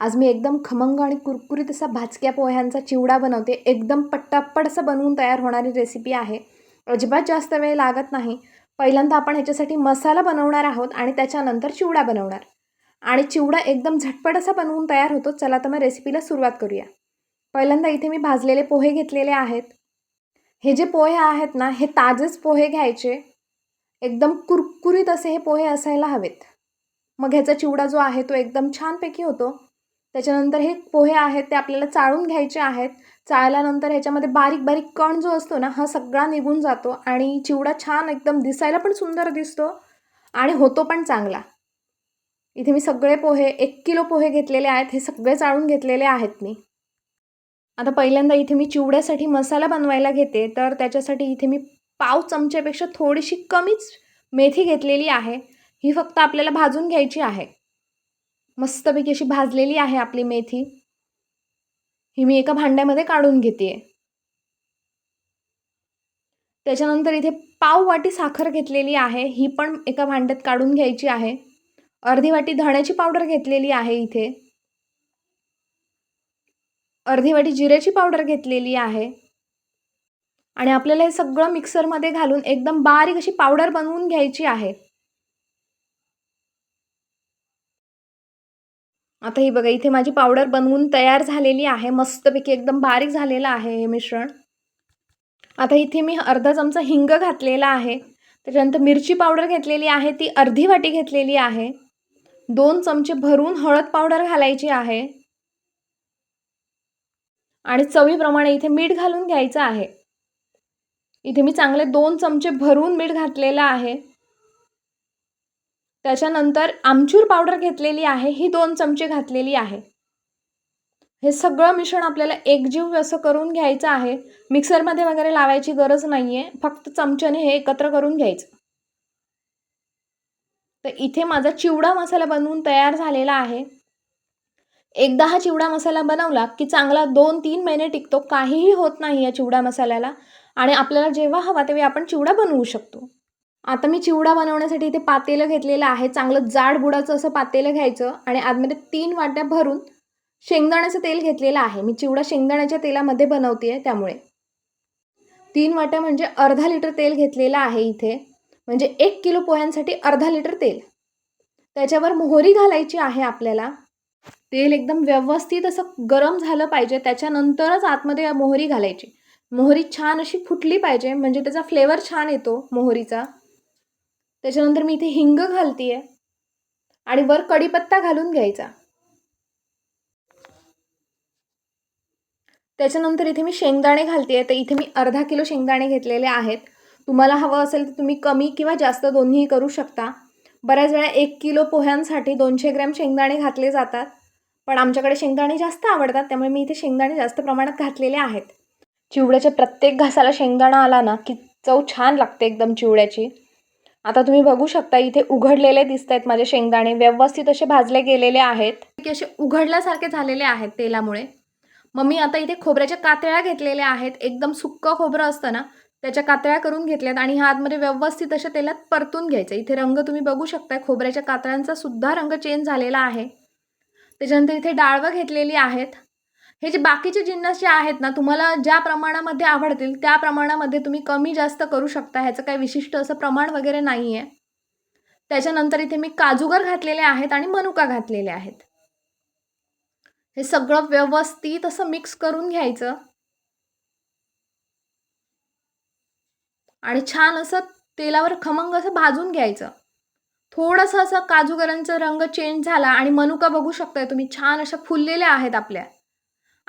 आज मी एकदम खमंग आणि कुरकुरीत असा भाजक्या पोह्यांचा चिवडा बनवते. एकदम पट्टापट असं बनवून तयार होणारी रेसिपी आहे. अजिबात जास्त वेळ लागत नाही. पहिल्यांदा आपण ह्याच्यासाठी मसाला बनवणार आहोत आणि त्याच्यानंतर चिवडा बनवणार. आणि चिवडा एकदम झटपट असा बनवून तयार होतो. चला तर मग रेसिपीला सुरुवात करूया. पहिल्यांदा इथे मी भाजलेले पोहे घेतलेले आहेत. हे जे पोहे आहेत ना हे ताजेच पोहे घ्यायचे. एकदम कुरकुरीत असे हे पोहे असायला हवेत. मग ह्याचा चिवडा जो आहे तो एकदम छानपैकी होतो. त्याच्यानंतर हे पोहे आहेत ते आपल्याला चाळून घ्यायचे आहेत. चाळल्यानंतर ह्याच्यामध्ये बारीक बारीक कण जो असतो ना हा सगळा निघून जातो आणि चिवडा छान एकदम दिसायला पण सुंदर दिसतो आणि होतो पण चांगला. इथे मी सगळे पोहे एक किलो पोहे घेतलेले आहेत हे सगळे चाळून घेतलेले आहेत मी. आता पहिल्यांदा इथे मी चिवड्यासाठी मसाला बनवायला घेते तर त्याच्यासाठी इथे मी पाव चमच्यापेक्षा थोडीशी कमीच मेथी घेतलेली आहे. ही फक्त आपल्याला भाजून घ्यायची आहे. मस्तपैकी अशी भाजलेली आहे आपली मेथी. ही मी एका भांड्यामध्ये काढून घेते त्याच्यानंतर इथे पाव वाटी साखर घेतलेली आहे. ही पण एका भांड्यात काढून घ्यायची आहे. अर्धी वाटी धण्याची पावडर घेतलेली आहे इथे. अर्धी वाटी जिऱ्याची पावडर घेतलेली आहे. आणि आपल्याला हे सगळं मिक्सरमध्ये घालून एकदम बारीक अशी पावडर बनवून घ्यायची आहे. आता ही बघा इथे माझी पावडर बनवून तयार झालेली आहे. मस्तपैकी एकदम बारीक झालेलं आहे हे मिश्रण. आता इथे मी अर्धा चमचा हिंग घातलेला आहे. त्याच्यानंतर मिरची पावडर घेतलेली आहे. ती अर्धी वाटी घेतलेली आहे. दोन चमचे भरून हळद पावडर घालायची आहे. आणि चवीप्रमाणे इथे मीठ घालून घ्यायचं आहे. इथे मी चांगले दोन चमचे भरून मीठ घातलेलं आहे. त्याच्यानंतर आमचूर पावडर घेतलेली आहे ही दोन चमचे घातलेली आहे. हे सगळं मिश्रण आपल्याला एकजीव असं करून घ्यायचं आहे. मिक्सरमध्ये वगैरे लावायची गरज नाही आहे फक्त चमच्याने हे एकत्र करून घ्यायचं. तर इथे माझा चिवडा मसाला बनवून तयार झालेला आहे. एकदा हा चिवडा मसाला बनवला की चांगला दोन तीन महिने टिकतो काहीही होत नाही या चिवडा मसाल्याला. आणि आपल्याला जेव्हा हवा तेव्हा आपण चिवडा बनवू शकतो. आता मी चिवडा बनवण्यासाठी इथे पातेलं घेतलेलं आहे. चांगलं जाड बुडाचं असं पातेलं घ्यायचं आणि आतमध्ये तीन वाट्या भरून शेंगदाण्याचं तेल घेतलेलं आहे. मी चिवडा शेंगदाण्याच्या तेलामध्ये बनवते आहे त्यामुळे. तीन वाट्या म्हणजे अर्धा लिटर तेल घेतलेलं आहे इथे. म्हणजे एक किलो पोह्यांसाठी अर्धा लिटर तेल. त्याच्यावर मोहरी घालायची आहे आपल्याला. तेल एकदम व्यवस्थित असं गरम झालं पाहिजे. त्याच्यानंतरच आतमध्ये मोहरी घालायची. मोहरी छान अशी फुटली पाहिजे. म्हणजे त्याचा फ्लेवर छान येतो मोहरीचा. त्याच्यानंतर मी इथे हिंग घालते आहे आणि वर कढीपत्ता घालून घ्यायचा. त्याच्यानंतर इथे मी शेंगदाणे घालते आहे तर इथे मी अर्धा किलो शेंगदाणे घेतलेले आहेत. तुम्हाला हवं असेल तर तुम्ही कमी किंवा जास्त दोन्ही करू शकता. बऱ्याच वेळा एक किलो पोह्यांसाठी दोनशे ग्रॅम शेंगदाणे घातले जातात. पण आमच्याकडे शेंगदाणे जास्त आवडतात त्यामुळे मी इथे शेंगदाणे जास्त प्रमाणात घातलेले आहेत. चिवड्याच्या प्रत्येक घासाला शेंगदाणा आला ना की चव छान लागते एकदम चिवड्याची. आता तुम्ही बघू शकता इथे उघडलेले दिसत आहेत माझे शेंगदाणे. व्यवस्थित असे भाजले गेलेले आहेत. की असे उघडल्यासारखे झालेले आहेत तेलामुळे. मग मी आता इथे खोबऱ्याच्या कातळ्या घेतलेल्या आहेत. एकदम सुक्कं खोबरं असतं ना त्याच्या कातळ्या करून घेतल्यात आणि ह्या आतमध्ये व्यवस्थित अशा तेलात परतून घ्यायचं. इथे रंग तुम्ही बघू शकताय खोबऱ्याच्या कातळ्यांचा सुद्धा रंग चेंज झालेला आहे. त्याच्यानंतर इथे डाळवं घेतलेली आहेत. हे जे बाकीचे जिन्नस जे आहेत ना तुम्हाला ज्या प्रमाणामध्ये आवडतील त्या प्रमाणामध्ये तुम्ही कमी जास्त करू शकता. ह्याचं काही विशिष्ट असं प्रमाण वगैरे नाही आहे त्याच्यानंतर इथे मी काजूगर घातलेले आहेत आणि मनुका घातलेले आहेत. हे सगळं व्यवस्थित असं मिक्स करून घ्यायचं. आणि छान असं तेलावर खमंग असं भाजून घ्यायचं. थोडंसं असं काजूगरांचा रंग चेंज झाला आणि मनुका बघू शकताय तुम्ही छान अशा फुललेल्या आहेत आपल्या.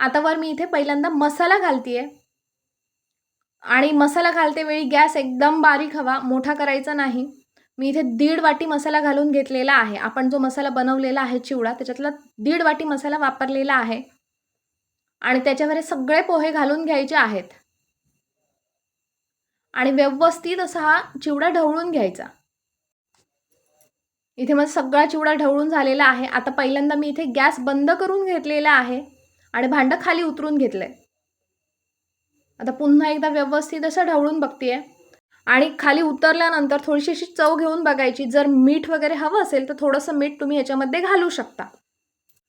आता वर मी इथे पहिल्यांदा मसाला घालते आहे आणि मसाला घालते वेळी गॅस एकदम बारीक हवा मोठा करायचा नाही. मी इथे दीड वाटी मसाला घालून घेतलेला आहे. आपण जो मसाला बनवलेला आहे चिवडा त्याच्यातला दीड वाटी मसाला वापरलेला आहे. आणि त्याच्यावर हे सगळे पोहे घालून घ्यायचे आहेत. आणि व्यवस्थित असा हा चिवडा ढवळून घ्यायचा. इथे माझा सगळा चिवडा ढवळून झालेला आहे. आता पहिल्यांदा मी इथे गॅस बंद करून घेतलेला आहे. आणि भांडं खाली उतरून घेतलं आहे आता पुन्हा एकदा व्यवस्थित असं ढवळून बघते आणि खाली उतरल्यानंतर थोडीशी अशी चव घेऊन बघायची. जर मीठ वगैरे हवं असेल तर थोडंसं मीठ तुम्ही ह्याच्यामध्ये घालू शकता.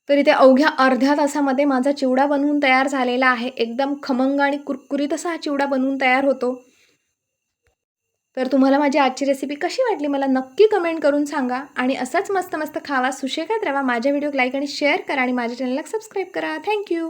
तर इथे अवघ्या अर्ध्या तासामध्ये माझा चिवडा बनवून तयार झालेला आहे. एकदम खमंग आणि कुरकुरीत असा हा चिवडा बनवून तयार होतो. तर तुम्हाला माझी आजची रेसिपी कशी वाटली मला नक्की कमेंट करून सांगा. आणि असाच मस्त मस्त खावा सुशेखात राहा माझ्या व्हिडिओ लाईक आणि शेअर करा आणि माझ्या चॅनलला सबस्क्राईब करा. थँक्यू